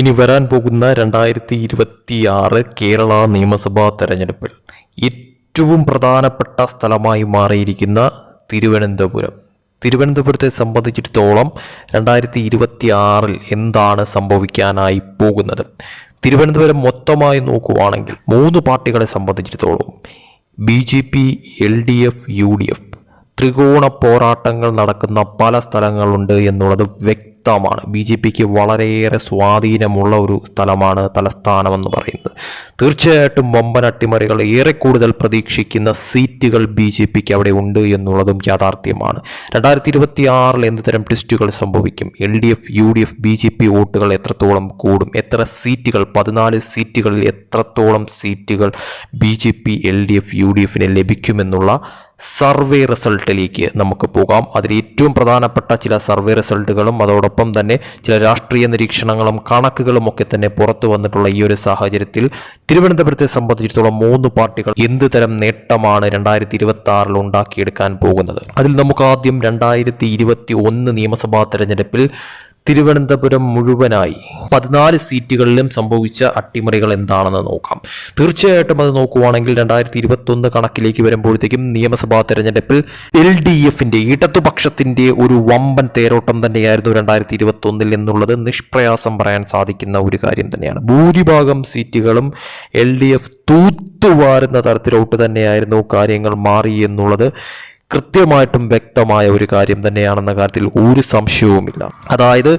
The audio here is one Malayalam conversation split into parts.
ഇനി വരാൻ പോകുന്ന രണ്ടായിരത്തി ഇരുപത്തിയാറ് കേരള നിയമസഭാ തെരഞ്ഞെടുപ്പിൽ ഏറ്റവും പ്രധാനപ്പെട്ട സ്ഥലമായി മാറിയിരിക്കുന്ന തിരുവനന്തപുരം. തിരുവനന്തപുരത്തെ സംബന്ധിച്ചിടത്തോളം രണ്ടായിരത്തി ഇരുപത്തി ആറിൽ എന്താണ് സംഭവിക്കാനായി പോകുന്നത്? തിരുവനന്തപുരം മൊത്തമായി നോക്കുവാണെങ്കിൽ മൂന്ന് പാർട്ടികളെ സംബന്ധിച്ചിടത്തോളം B J P L D F U D F ത്രികോണ പോരാട്ടങ്ങൾ നടക്കുന്ന പല സ്ഥലങ്ങളുണ്ട് എന്നുള്ളത് വ്യക്തമാണ്. ബി ജെ പിക്ക് വളരെയേറെ സ്വാധീനമുള്ള ഒരു സ്ഥലമാണ് തലസ്ഥാനമെന്ന് പറയുന്നത്. തീർച്ചയായിട്ടും വമ്പൻ അട്ടിമറികൾ ഏറെ കൂടുതൽ പ്രതീക്ഷിക്കുന്ന സീറ്റുകൾ ബി ജെ പിക്ക് അവിടെ ഉണ്ട് എന്നുള്ളതും യാഥാർത്ഥ്യമാണ്. രണ്ടായിരത്തി ഇരുപത്തി ആറിൽ എന്ത് തരം ട്വിസ്റ്റുകൾ സംഭവിക്കും? L D F U D F B J P വോട്ടുകൾ എത്രത്തോളം കൂടും? എത്ര സീറ്റുകൾ പതിനാല് സീറ്റുകളിൽ എത്രത്തോളം seats B J P L D F U D എഫിന് ലഭിക്കുമെന്നുള്ള സർവേ റിസൾട്ടിലേക്ക് നമുക്ക് പോകാം. അതിൽ ഏറ്റവും പ്രധാനപ്പെട്ട ചില സർവേ റിസൾട്ടുകളും അതോടൊപ്പം തന്നെ ചില രാഷ്ട്രീയ നിരീക്ഷണങ്ങളും കണക്കുകളും ഒക്കെ തന്നെ പുറത്തു വന്നിട്ടുള്ള ഈ ഒരു സാഹചര്യത്തിൽ തിരുവനന്തപുരത്തെ സംബന്ധിച്ചിടത്തോളം മൂന്ന് പാർട്ടികൾ എന്ത് തരം നേട്ടമാണ് രണ്ടായിരത്തി ഇരുപത്തി ആറിൽ ഉണ്ടാക്കിയെടുക്കാൻ പോകുന്നത്? അതിൽ നമുക്ക് ആദ്യം രണ്ടായിരത്തി ഇരുപത്തി ഒന്ന് നിയമസഭാ തെരഞ്ഞെടുപ്പിൽ തിരുവനന്തപുരം മുഴുവനായി പതിനാല് സീറ്റുകളിലും സംഭവിച്ച അട്ടിമറികൾ എന്താണെന്ന് നോക്കാം. തീർച്ചയായിട്ടും അത് നോക്കുവാണെങ്കിൽ രണ്ടായിരത്തി ഇരുപത്തൊന്ന് കണക്കിലേക്ക് വരുമ്പോഴത്തേക്കും നിയമസഭാ തെരഞ്ഞെടുപ്പിൽ എൽ ഡി എഫിന്റെ ഇടതുപക്ഷത്തിന്റെ ഒരു വമ്പൻ തേരോട്ടം തന്നെയായിരുന്നു രണ്ടായിരത്തി ഇരുപത്തൊന്നിൽ എന്നുള്ളത് നിഷ്പ്രയാസം പറയാൻ സാധിക്കുന്ന ഒരു കാര്യം തന്നെയാണ്. ഭൂരിഭാഗം സീറ്റുകളും എൽ ഡി എഫ് തൂത്തുവാരുന്ന തരത്തിലോട്ട് തന്നെയായിരുന്നു കാര്യങ്ങൾ മാറി എന്നുള്ളത് കൃത്യമായിട്ടും വ്യക്തമായ ഒരു കാര്യം തന്നെയാണെന്ന കാര്യത്തിൽ ഒരു സംശയവുമില്ല. അതായത്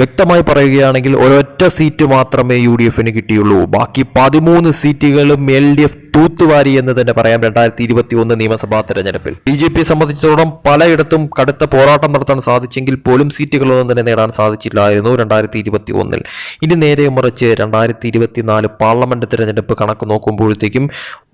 വ്യക്തമായി പറയുകയാണെങ്കിൽ ഒരൊറ്റ സീറ്റ് മാത്രമേ യു ഡി എഫിന് കിട്ടിയുള്ളൂ. ബാക്കി പതിമൂന്ന് സീറ്റുകളും എൽ ഡി എഫ് തൂത്തുവാരി എന്ന് തന്നെ പറയാം രണ്ടായിരത്തി ഇരുപത്തി ഒന്ന് നിയമസഭാ തെരഞ്ഞെടുപ്പിൽ. ബി ജെ പിയെ സംബന്ധിച്ചിടത്തോളം പലയിടത്തും കടുത്ത പോരാട്ടം നടത്താൻ സാധിച്ചെങ്കിൽ പോലും സീറ്റുകളൊന്നും തന്നെ നേടാൻ സാധിച്ചില്ലായിരുന്നു രണ്ടായിരത്തി ഇരുപത്തി ഒന്നിൽ ഇനി നേരെ മറിച്ച് രണ്ടായിരത്തി ഇരുപത്തിനാല് പാർലമെന്റ് തെരഞ്ഞെടുപ്പ് കണക്ക് നോക്കുമ്പോഴത്തേക്കും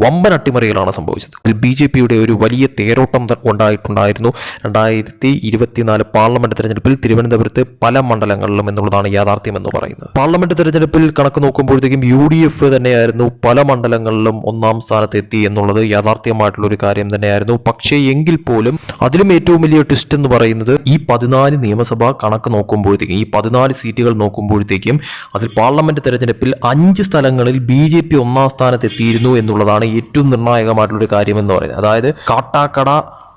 വമ്പൻ അട്ടിമറികളാണ് സംഭവിച്ചത്. ബി ജെ പിയുടെ ഒരു വലിയ തേരോട്ടം ഉണ്ടായിട്ടുണ്ടായിരുന്നു. രണ്ടായിരത്തി ഇരുപത്തിനാല് പാർലമെന്റ് തെരഞ്ഞെടുപ്പിൽ തിരുവനന്തപുരത്ത് പല മണ്ഡലങ്ങളിലും എന്നുള്ളതാണ് യാഥാർത്ഥ്യം എന്ന് പറയുന്നത്. പാർലമെന്റ് തെരഞ്ഞെടുപ്പിൽ കണക്ക് നോക്കുമ്പോഴത്തേക്കും യു ഡി എഫ് തന്നെയായിരുന്നു പല മണ്ഡലങ്ങളിലും ഒന്നാം സ്ഥാനത്ത് എത്തി എന്നുള്ളത് യാഥാർത്ഥ്യമായിട്ടുള്ള ഒരു കാര്യം തന്നെയായിരുന്നു. പക്ഷേ എങ്കിൽ പോലും അതിലും ഏറ്റവും വലിയ ട്വിസ്റ്റ് എന്ന് പറയുന്നത് ഈ പതിനാല് നിയമസഭ കണക്ക് നോക്കുമ്പോഴത്തേക്കും ഈ പതിനാല് സീറ്റുകൾ നോക്കുമ്പോഴത്തേക്കും അതിൽ പാർലമെന്റ് തെരഞ്ഞെടുപ്പിൽ അഞ്ച് സ്ഥലങ്ങളിൽ ബി ജെ പി ഒന്നാം സ്ഥാനത്ത് എത്തിയിരുന്നു എന്നുള്ളതാണ് ഏറ്റവും നിർണായകമായിട്ടുള്ള ഒരു കാര്യം എന്ന് പറയുന്നത്. അതായത് കാട്ടാക്കട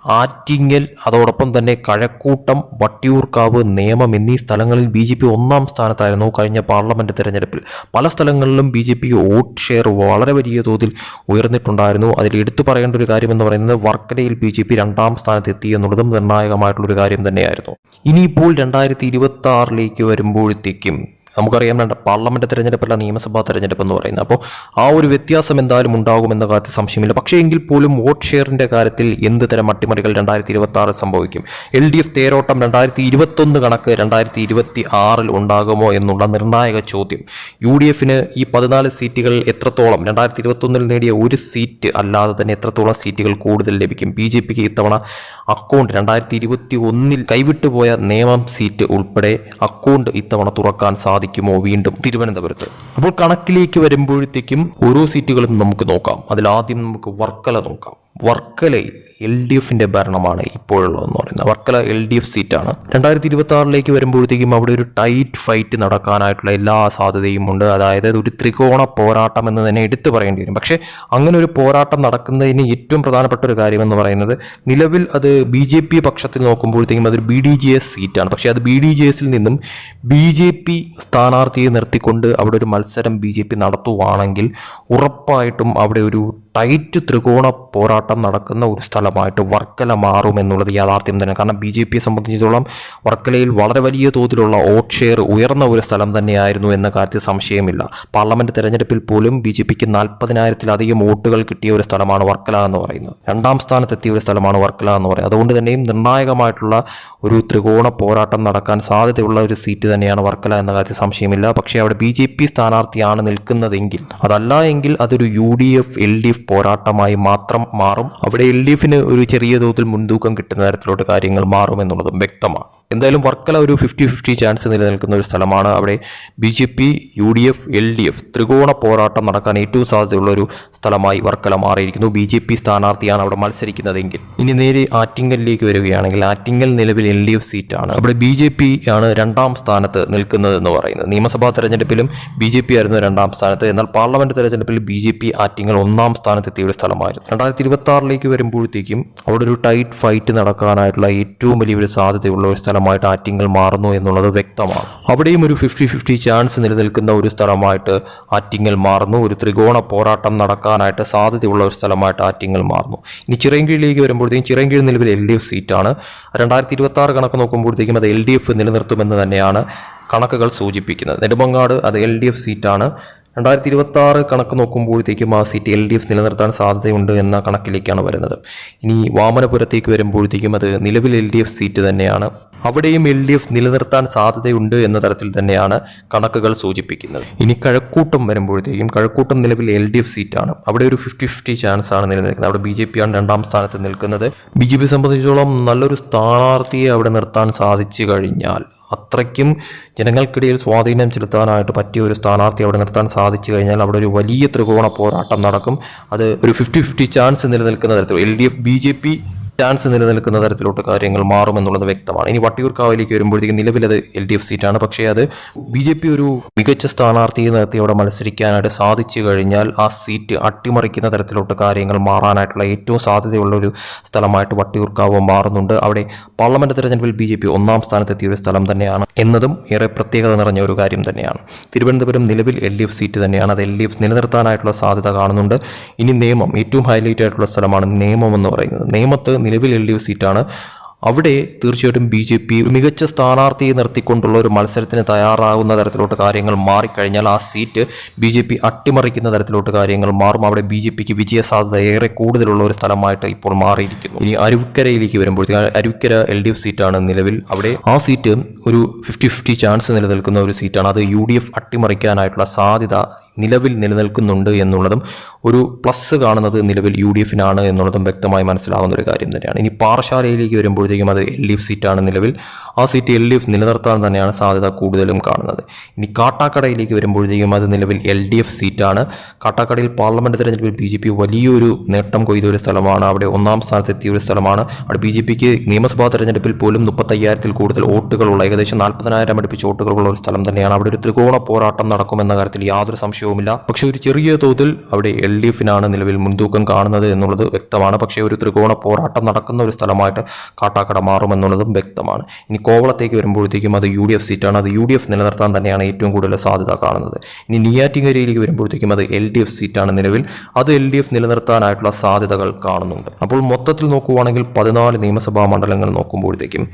ആറ്റിങ്ങൽ അതോടൊപ്പം തന്നെ കഴക്കൂട്ടം വട്ടിയൂർക്കാവ് നേമം എന്നീ സ്ഥലങ്ങളിൽ ബി ജെ പി ഒന്നാം സ്ഥാനത്തായിരുന്നു കഴിഞ്ഞ പാർലമെന്റ് തെരഞ്ഞെടുപ്പിൽ. പല സ്ഥലങ്ങളിലും B J P vote share വളരെ വലിയ തോതിൽ ഉയർന്നിട്ടുണ്ടായിരുന്നു. അതിൽ എടുത്തു പറയേണ്ട ഒരു കാര്യം എന്ന് പറയുന്നത് വർക്കലയിൽ ബി ജെ പി രണ്ടാം സ്ഥാനത്തെത്തി എന്നുള്ളതും നിർണായകമായിട്ടുള്ളൊരു കാര്യം തന്നെയായിരുന്നു. ഇനിയിപ്പോൾ രണ്ടായിരത്തി ഇരുപത്തി ആറിലേക്ക് വരുമ്പോഴത്തേക്കും നമുക്കറിയാം രണ്ട് പാർലമെന്റ് തിരഞ്ഞെടുപ്പല്ല നിയമസഭാ തെരഞ്ഞെടുപ്പ് എന്ന് പറയുന്നത്. അപ്പോൾ ആ ഒരു വ്യത്യാസം എന്തായാലും ഉണ്ടാകുമെന്ന കാര്യത്തിൽ സംശയമില്ല. പക്ഷേ എങ്കിൽ പോലും വോട്ട് ഷെയറിന്റെ കാര്യത്തിൽ എന്ത് തരം അട്ടിമറികൾ രണ്ടായിരത്തി ഇരുപത്തി ആറിൽ സംഭവിക്കും? എൽ ഡി എഫ് തേരോട്ടം രണ്ടായിരത്തി ഇരുപത്തൊന്ന് കണക്ക് രണ്ടായിരത്തി ഇരുപത്തി ആറിൽ ഉണ്ടാകുമോ എന്നുള്ള നിർണായക ചോദ്യം. യു ഡി എഫിന് ഈ പതിനാല് സീറ്റുകൾ എത്രത്തോളം രണ്ടായിരത്തി ഇരുപത്തൊന്നിൽ നേടിയ ഒരു സീറ്റ് അല്ലാതെ തന്നെ എത്രത്തോളം സീറ്റുകൾ കൂടുതൽ ലഭിക്കും? ബി ജെ പിക്ക് ഇത്തവണ അക്കൗണ്ട് രണ്ടായിരത്തി ഇരുപത്തി ഒന്നിൽ കൈവിട്ടുപോയ നിയമം സീറ്റ് ഉൾപ്പെടെ അക്കൗണ്ട് ഇത്തവണ തുറക്കാൻ സാധിക്കുമോ വീണ്ടും തിരുവനന്തപുരത്ത്? അപ്പോൾ കണക്കിലേക്ക് വരുമ്പോഴത്തേക്കും ഓരോ സീറ്റുകളും നമുക്ക് നോക്കാം. അതിൽ ആദ്യം നമുക്ക് വർക്കല നോക്കാം. വർക്കലയിൽ എൽ ഡി എഫിന്റെ ഭരണമാണ് ഇപ്പോഴുള്ളതെന്ന് പറയുന്നത്. വർക്കല എൽ ഡി എഫ് സീറ്റാണ്. രണ്ടായിരത്തി ഇരുപത്തി ആറിലേക്ക് വരുമ്പോഴത്തേക്കും അവിടെ ഒരു ടൈറ്റ് ഫൈറ്റ് നടക്കാനായിട്ടുള്ള എല്ലാ സാധ്യതയും ഉണ്ട്. അതായത് ഒരു ത്രികോണ പോരാട്ടം എന്ന് തന്നെ എടുത്തു പറയേണ്ടി വരും. പക്ഷേ അങ്ങനെ ഒരു പോരാട്ടം നടക്കുന്നതിന് ഏറ്റവും പ്രധാനപ്പെട്ട ഒരു കാര്യം എന്ന് പറയുന്നത് നിലവിൽ അത് ബി ജെ പി പക്ഷത്തിൽ നോക്കുമ്പോഴത്തേക്കും അതൊരു ബി ഡി ജെ എസ് സീറ്റാണ്. പക്ഷേ അത് ബി ഡി ജെ എസിൽ നിന്നും ബി ജെ പി സ്ഥാനാർത്ഥിയെ നിർത്തിക്കൊണ്ട് അവിടെ ഒരു മത്സരം ബി ജെ പി നടത്തുവാണെങ്കിൽ ഉറപ്പായിട്ടും അവിടെ ഒരു ടൈറ്റ് ത്രികോണ പോരാട്ടം നടക്കുന്ന ഒരു സ്ഥലമായിട്ട് വർക്കല മാറുമെന്നുള്ളത് യാഥാർത്ഥ്യം തന്നെ. കാരണം ബി ജെ പിയെ സംബന്ധിച്ചിടത്തോളം വർക്കലയിൽ വളരെ വലിയ തോതിലുള്ള വോട്ട് ഷെയർ ഉയർന്ന ഒരു സ്ഥലം തന്നെയായിരുന്നു എന്ന കാര്യത്തിൽ സംശയമില്ല. പാർലമെന്റ് തെരഞ്ഞെടുപ്പിൽ പോലും ബി ജെ പിക്ക് നാൽപ്പതിനായിരത്തിലധികം വോട്ടുകൾ കിട്ടിയ ഒരു സ്ഥലമാണ് വർക്കല എന്ന് പറയുന്നത്. രണ്ടാം സ്ഥാനത്തെത്തിയ ഒരു സ്ഥലമാണ് വർക്കല എന്ന് പറയുന്നത്. അതുകൊണ്ട് തന്നെയും നിർണായകമായിട്ടുള്ള ഒരു ത്രികോണ പോരാട്ടം നടക്കാൻ സാധ്യതയുള്ള ഒരു സീറ്റ് തന്നെയാണ് വർക്കല എന്ന കാര്യത്തിൽ സംശയമില്ല. പക്ഷേ അവിടെ ബി ജെ പി സ്ഥാനാർത്ഥിയാണ് നിൽക്കുന്നതെങ്കിൽ അതല്ല എങ്കിൽ അതൊരു U D F L D F പോരാട്ടമായി മാത്രം മാറും. അവിടെ എൽ ഡി എഫിന് ഒരു ചെറിയ തോതിൽ മുൻതൂക്കം കിട്ടുന്ന തരത്തിലോട്ട് കാര്യങ്ങൾ മാറുമെന്നുള്ളതും വ്യക്തമാണ്. എന്തായാലും വർക്കല ഒരു ഫിഫ്റ്റി ഫിഫ്റ്റി ചാൻസ് നിലനിൽക്കുന്ന ഒരു സ്ഥലമാണ്. അവിടെ B J P U D F L D F ത്രികോണ പോരാട്ടം നടക്കാൻ ഏറ്റവും സാധ്യതയുള്ള ഒരു സ്ഥലമായി വർക്കല മാറിയിരിക്കുന്നു. ബി ജെ പി സ്ഥാനാർത്ഥിയാണ് അവിടെ മത്സരിക്കുന്നതെങ്കിൽ. ഇനി നേരെ ആറ്റിങ്ങലിലേക്ക് വരികയാണെങ്കിൽ ആറ്റിങ്ങൽ നിലവിൽ എൽ ഡി എഫ് സീറ്റാണ് അവിടെ ബി ജെ പി ആണ് രണ്ടാം സ്ഥാനത്ത് നിൽക്കുന്നത് എന്ന് പറയുന്നത്. നിയമസഭാ തെരഞ്ഞെടുപ്പിലും ബി ജെ പി ആയിരുന്നു രണ്ടാം സ്ഥാനത്ത്. എന്നാൽ പാർലമെന്റ് തെരഞ്ഞെടുപ്പിൽ ബി ജെ പി ആറ്റിങ്ങൽ ഒന്നാം സ്ഥാനത്തെത്തിയ ഒരു സ്ഥലമായിരുന്നു. രണ്ടായിരത്തി ഇരുപത്തി ആറിലേക്ക് വരുമ്പോഴത്തേക്കും അവിടെ ഒരു ടൈറ്റ് ഫൈറ്റ് നടക്കാനായിട്ടുള്ള ഏറ്റവും വലിയൊരു സാധ്യതയുള്ള ഒരു സ്ഥലമായിട്ട് ആറ്റിങ്ങൽ മാറുന്നു എന്നുള്ളത് വ്യക്തമാണ്. അവിടെയും ഒരു ഫിഫ്റ്റി ഫിഫ്റ്റി ചാൻസ് നിലനിൽക്കുന്ന ഒരു സ്ഥലമായിട്ട് ആറ്റിങ്ങൽ മാറുന്നു. ഒരു ത്രികോണ പോരാട്ടം നടക്കാനായിട്ട് സാധ്യതയുള്ള ഒരു സ്ഥലമായിട്ട് ആറ്റിങ്ങൽ മാറുന്നു. ഇനി ചിറയൻകീഴിലേക്ക് വരുമ്പോഴത്തേക്കും ചിറയൻകീഴ് നിലവിൽ എൽ ഡി എഫ് സീറ്റാണ്. രണ്ടായിരത്തി ഇരുപത്തി ആറ് കണക്ക് നോക്കുമ്പോഴത്തേക്കും അത് എൽ ഡി എഫ് നിലനിർത്തുമെന്ന് തന്നെയാണ് കണക്കുകൾ സൂചിപ്പിക്കുന്നത്. നെടുമങ്ങാട് അത് എൽ ഡി എഫ് സീറ്റാണ്. രണ്ടായിരത്തി ഇരുപത്തി ആറ് കണക്ക് നോക്കുമ്പോഴത്തേക്കും ആ സീറ്റ് എൽ ഡി എഫ് നിലനിർത്താൻ സാധ്യതയുണ്ട് എന്ന കണക്കിലേക്കാണ് വരുന്നത്. ഇനി വാമനപുരത്തേക്ക് വരുമ്പോഴത്തേക്കും അത് നിലവിൽ എൽ ഡി എഫ് സീറ്റ് തന്നെയാണ്. അവിടെയും എൽ ഡി എഫ് നിലനിർത്താൻ സാധ്യതയുണ്ട് എന്ന തരത്തിൽ തന്നെയാണ് കണക്കുകൾ സൂചിപ്പിക്കുന്നത്. ഇനി കഴക്കൂട്ടം വരുമ്പോഴത്തേക്കും കഴക്കൂട്ടം നിലവിൽ എൽ ഡി എഫ് സീറ്റാണ്. അവിടെ ഒരു ഫിഫ്റ്റി ഫിഫ്റ്റി ചാൻസ് ആണ് നിലനിൽക്കുന്നത്. അവിടെ ബി ജെ പി ആണ് രണ്ടാം സ്ഥാനത്ത് നിൽക്കുന്നത്. ബി ജെ പി സംബന്ധിച്ചിടത്തോളം നല്ലൊരു സ്ഥാനാർത്ഥിയെ അവിടെ നിർത്താൻ സാധിച്ചു കഴിഞ്ഞാൽ അത്രയ്ക്കും ജനങ്ങൾക്കിടയിൽ സ്വാധീനം ചെലുത്താനായിട്ട് പറ്റിയ ഒരു സ്ഥാനാർത്ഥി അവിടെ നിർത്താൻ സാധിച്ചു കഴിഞ്ഞാൽ അവിടെ ഒരു വലിയ ത്രികോണ പോരാട്ടം നടക്കും. അത് ഒരു ഫിഫ്റ്റി ഫിഫ്റ്റി ചാൻസ് നിലനിൽക്കുന്ന തരത്തിൽ L D F B J P chance നിലനിൽക്കുന്ന തരത്തിലോട്ട് കാര്യങ്ങൾ മാറുമെന്നുള്ളത് വ്യക്തമാണ്. ഇനി വട്ടിയൂർക്കാവിലേക്ക് വരുമ്പോഴത്തേക്കും നിലവിലത് എൽ ഡി എഫ് സീറ്റാണ്. പക്ഷേ അത് ബി ജെ പി ഒരു മികച്ച സ്ഥാനാർത്ഥിയെ നിർത്തി അവിടെ മത്സരിക്കാനായിട്ട് സാധിച്ചു കഴിഞ്ഞാൽ ആ സീറ്റ് അട്ടിമറിക്കുന്ന തരത്തിലോട്ട് കാര്യങ്ങൾ മാറാനായിട്ടുള്ള ഏറ്റവും സാധ്യതയുള്ള ഒരു സ്ഥലമായിട്ട് വട്ടിയൂർക്കാവ് മാറുന്നുണ്ട്. അവിടെ പാർലമെന്റ് തെരഞ്ഞെടുപ്പിൽ ബി ജെ പി ഒന്നാം സ്ഥാനത്തെത്തിയ ഒരു സ്ഥലം തന്നെയാണ്. എന്നതും ഏറെ പ്രത്യേകത നിറഞ്ഞ ഒരു കാര്യം തന്നെയാണ്. തിരുവനന്തപുരം നിലവിൽ എൽ ഡി എഫ് സീറ്റ് തന്നെയാണ്. അത് എൽ ഡി എഫ് നിലനിർത്താനായിട്ടുള്ള സാധ്യത കാണുന്നുണ്ട്. ഇനി നിയമം ഏറ്റവും ഹൈലൈറ്റ് ആയിട്ടുള്ള സ്ഥലമാണ് നിയമം എന്ന് പറയുന്നത്. നിയമത്ത് നിലവിൽ എൽ ഡി എഫ് സീറ്റാണ്. അവിടെ തീർച്ചയായിട്ടും ബി ജെ പി മികച്ച സ്ഥാനാർത്ഥിയെ നിർത്തിക്കൊണ്ടുള്ള ഒരു മത്സരത്തിന് തയ്യാറാകുന്ന തരത്തിലോട്ട് കാര്യങ്ങൾ മാറിക്കഴിഞ്ഞാൽ ആ സീറ്റ് ബി ജെ പി അട്ടിമറിക്കുന്ന തരത്തിലോട്ട് കാര്യങ്ങൾ മാറും. അവിടെ ബി ജെ പിക്ക് വിജയ സാധ്യത ഏറെ കൂടുതലുള്ള ഒരു സ്ഥലമായിട്ട് ഇപ്പോൾ മാറിയിരിക്കുന്നു. ഇനി അരുവിക്കരയിലേക്ക് വരുമ്പോഴത്തേക്ക് അരുവിക്കര എൽ ഡി എഫ് സീറ്റാണ് നിലവിൽ. അവിടെ ആ സീറ്റ് ഒരു ഫിഫ്റ്റി ഫിഫ്റ്റി ചാൻസ് നിലനിൽക്കുന്ന ഒരു സീറ്റാണ്. അത് യു ഡി എഫ് അട്ടിമറിക്കാനായിട്ടുള്ള സാധ്യത നിലവിൽ നിലനിൽക്കുന്നുണ്ട് എന്നുള്ളതും ഒരു പ്ലസ് കാണുന്നത് നിലവിൽ യു ഡി എഫിനാണ് എന്നുള്ളതും വ്യക്തമായി മനസ്സിലാവുന്ന ഒരു കാര്യം തന്നെയാണ്. ഇനി പാറശാലയിലേക്ക് വരുമ്പോഴത്തേക്കും അത് എൽ ഡി എഫ് സീറ്റാണ് നിലവിൽ. ആ സീറ്റ് എൽ ഡി എഫ് നിലനിർത്താൻ തന്നെയാണ് സാധ്യത കൂടുതലും കാണുന്നത്. ഇനി കാട്ടാക്കടയിലേക്ക് വരുമ്പോഴത്തേക്കും അത് നിലവിൽ എൽ ഡി എഫ് സീറ്റാണ്. കാട്ടാക്കടയിൽ പാർലമെന്റ് തെരഞ്ഞെടുപ്പിൽ ബി ജെ പി വലിയൊരു നേട്ടം കൊയ്ത ഒരു സ്ഥലമാണ്. അവിടെ ഒന്നാം സ്ഥാനത്തെത്തിയ ഒരു സ്ഥലമാണ്. അവിടെ ബി ജെ പിക്ക് നിയമസഭാ തെരഞ്ഞെടുപ്പിൽ പോലും മുപ്പത്തയ്യായിരത്തിൽ കൂടുതൽ വോട്ടുകളുള്ള ഏകദേശം നാൽപ്പതിനായിരം അടുപ്പിച്ച് വോട്ടുകളുള്ള ഒരു സ്ഥലം തന്നെയാണ്. അവിടെ ഒരു ത്രികോണ പോരാട്ടം നടക്കുമെന്ന കാര്യത്തിൽ യാതൊരു സംശയവുമില്ല. പക്ഷേ ഒരു ചെറിയ തോതിൽ അവിടെ എൽ ഡി എഫിനാണ് നിലവിൽ മുൻതൂക്കം കാണുന്നത് എന്നുള്ളത് വ്യക്തമാണ്. പക്ഷേ ഒരു ത്രികോണ പോരാട്ടം നടക്കുന്ന ഒരു സ്ഥലമായിട്ട് കാട്ടാക്കട മാറുമെന്നുള്ളതും വ്യക്തമാണ്. ഇനി കോവളത്തേക്ക് വരുമ്പോഴത്തേക്കും അത് യു ഡി എഫ് സീറ്റാണ്. അത് യു ഡി എഫ് നിലനിർത്താൻ തന്നെയാണ് ഏറ്റവും കൂടുതൽ സാധ്യത കാണുന്നത്. ഇനി നെയ്യാറ്റിങ്കരയിലേക്ക് വരുമ്പോഴത്തേക്കും അത് എൽ ഡി എഫ് സീറ്റാണ് നിലവിൽ. അത് എൽ ഡി എഫ് നിലനിർത്താനായിട്ടുള്ള സാധ്യതകൾ കാണുന്നുണ്ട്. അപ്പോൾ മൊത്തത്തിൽ നോക്കുവാണെങ്കിൽ പതിനാല് നിയമസഭാ മണ്ഡലങ്ങൾ നോക്കുമ്പോഴത്തേക്കും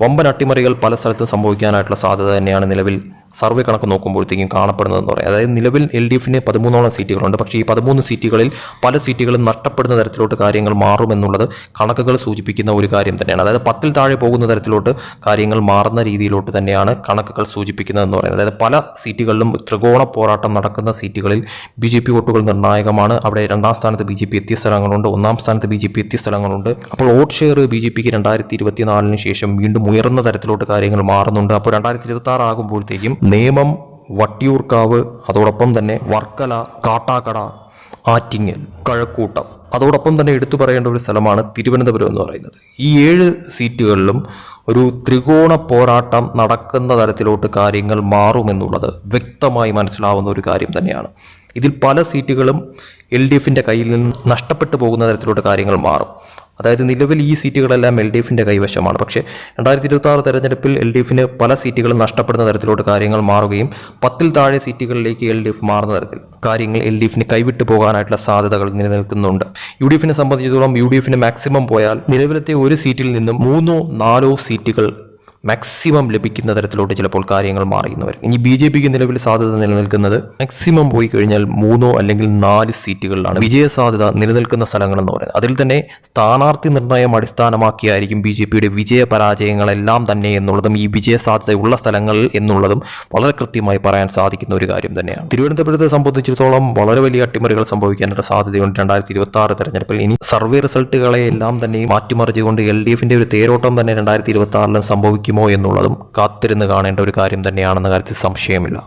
വമ്പൻ അട്ടിമറികൾ പല സ്ഥലത്തും സംഭവിക്കാനായിട്ടുള്ള സാധ്യത തന്നെയാണ് നിലവിൽ സർവേ കണക്ക് നോക്കുമ്പോഴത്തേക്കും കാണപ്പെടുന്നതെന്ന് പറയാം. അതായത് നിലവിൽ എൽ ഡി എഫിന് പതിമൂന്നോളം സീറ്റുകളുണ്ട്. പക്ഷേ ഈ പതിമൂന്ന് സീറ്റുകളിൽ പല സീറ്റുകളും നഷ്ടപ്പെടുന്ന തരത്തിലോട്ട് കാര്യങ്ങൾ മാറുമെന്നുള്ളത് കണക്കുകൾ സൂചിപ്പിക്കുന്ന ഒരു കാര്യം തന്നെയാണ്. അതായത് പത്തിൽ താഴെ പോകുന്ന തരത്തിലോട്ട് കാര്യങ്ങൾ മാറുന്ന രീതിയിലോട്ട് തന്നെയാണ് കണക്കുകൾ സൂചിപ്പിക്കുന്നതെന്ന് പറയുന്നത്. അതായത് പല സീറ്റുകളിലും ത്രികോണ പോരാട്ടം നടക്കുന്ന സീറ്റുകളിൽ ബി ജെ പി വോട്ടുകൾ നിർണായകമാണ്. അവിടെ രണ്ടാം സ്ഥാനത്ത് ബി ജെ പി എത്തിയ സ്ഥലങ്ങളുണ്ട്. ഒന്നാം സ്ഥാനത്ത് ബി ജെ പി എത്തിയ സ്ഥലങ്ങളുണ്ട്. അപ്പോൾ വോട്ട് ഷെയർ ബി ജെ പിക്ക് രണ്ടായിരത്തി ഇരുപത്തിനാലിന് ശേഷം വീണ്ടും ഉയർന്ന തരത്തിലോട്ട് കാര്യങ്ങൾ മാറുന്നുണ്ട്. അപ്പോൾ രണ്ടായിരത്തി ഇരുപത്തി ആകുമ്പോഴത്തേക്കും നിയമം വട്ടിയൂർക്കാവ് അതോടൊപ്പം തന്നെ വർക്കല കാട്ടാക്കട ആറ്റിങ്ങൽ കഴക്കൂട്ടം. അതോടൊപ്പം തന്നെ എടുത്തു പറയേണ്ട ഒരു സ്ഥലമാണ് തിരുവനന്തപുരം എന്ന് പറയുന്നത്. ഈ ഏഴ് സീറ്റുകളിലും ഒരു ത്രികോണ പോരാട്ടം നടക്കുന്ന തരത്തിലോട്ട് കാര്യങ്ങൾ മാറുമെന്നുള്ളത് വ്യക്തമായി മനസ്സിലാവുന്ന ഒരു കാര്യം തന്നെയാണ്. ഇതിൽ പല സീറ്റുകളും എൽ ഡി എഫിന്റെ കയ്യിൽ നിന്ന് നഷ്ടപ്പെട്ടു പോകുന്ന തരത്തിലോട്ട് കാര്യങ്ങൾ മാറും. അതായത് നിലവിൽ ഈ സീറ്റുകളെല്ലാം എൽ ഡി എഫിന്റെ കൈവശമാണ്. പക്ഷേ രണ്ടായിരത്തി ഇരുപത്തി ആറ് തെരഞ്ഞെടുപ്പിൽ എൽ ഡി എഫിന് പല സീറ്റുകളും നഷ്ടപ്പെടുന്ന തരത്തിലോട്ട് കാര്യങ്ങൾ മാറുകയും പത്തിൽ താഴെ സീറ്റുകളിലേക്ക് എൽ ഡി എഫ് മാറുന്ന തരത്തിൽ കാര്യങ്ങൾ എൽ ഡി എഫിന് കൈവിട്ടു പോകാനായിട്ടുള്ള സാധ്യതകൾ നിലനിൽക്കുന്നുണ്ട്. യു ഡി എഫിനെ സംബന്ധിച്ചിടത്തോളം യു ഡി എഫിന് മാക്സിമം പോയാൽ നിലവിലത്തെ ഒരു സീറ്റിൽ നിന്നും മൂന്നോ നാലോ സീറ്റുകൾ മാക്സിമം ലഭിക്കുന്ന തരത്തിലോട്ട് ചിലപ്പോൾ കാര്യങ്ങൾ മാറിയെന്ന് വരും. ഇനി ബി ജെ പിക്ക് നിലവിൽ സാധ്യത നിലനിൽക്കുന്നത് മാക്സിമം പോയി കഴിഞ്ഞാൽ മൂന്നോ അല്ലെങ്കിൽ നാല് സീറ്റുകളിലാണ് വിജയ സാധ്യത നിലനിൽക്കുന്ന സ്ഥലങ്ങളെന്ന് പറയുന്നത്. അതിൽ തന്നെ സ്ഥാനാർത്ഥി നിർണയം അടിസ്ഥാനമാക്കിയായിരിക്കും ബി ജെ പിയുടെ വിജയ പരാജയങ്ങളെല്ലാം തന്നെ എന്നുള്ളതും ഈ വിജയ സാധ്യതയുള്ള സ്ഥലങ്ങൾ എന്നുള്ളതും വളരെ കൃത്യമായി പറയാൻ സാധിക്കുന്ന ഒരു കാര്യം തന്നെയാണ്. തിരുവനന്തപുരത്തെ സംബന്ധിച്ചിടത്തോളം വളരെ വലിയ അട്ടിമറികൾ സംഭവിക്കാനുള്ള സാധ്യതയുണ്ട് രണ്ടായിരത്തി ഇരുപത്തി ആറ് തെരഞ്ഞെടുപ്പിൽ. ഇനി സർവേ റിസൾട്ടുകളെ എല്ലാം തന്നെ മാറ്റിമറിച്ചുകൊണ്ട് എൽ ഡി എഫിന്റെ ഒരു തേരോട്ടം തന്നെ രണ്ടായിരത്തി ഇരുപത്തി ആറിലും സംഭവിക്കും സാധിക്കുമോ എന്നുള്ളതും കാത്തിരുന്ന് കാണേണ്ട ഒരു കാര്യം തന്നെയാണെന്ന കാര്യത്തിൽ സംശയമില്ല.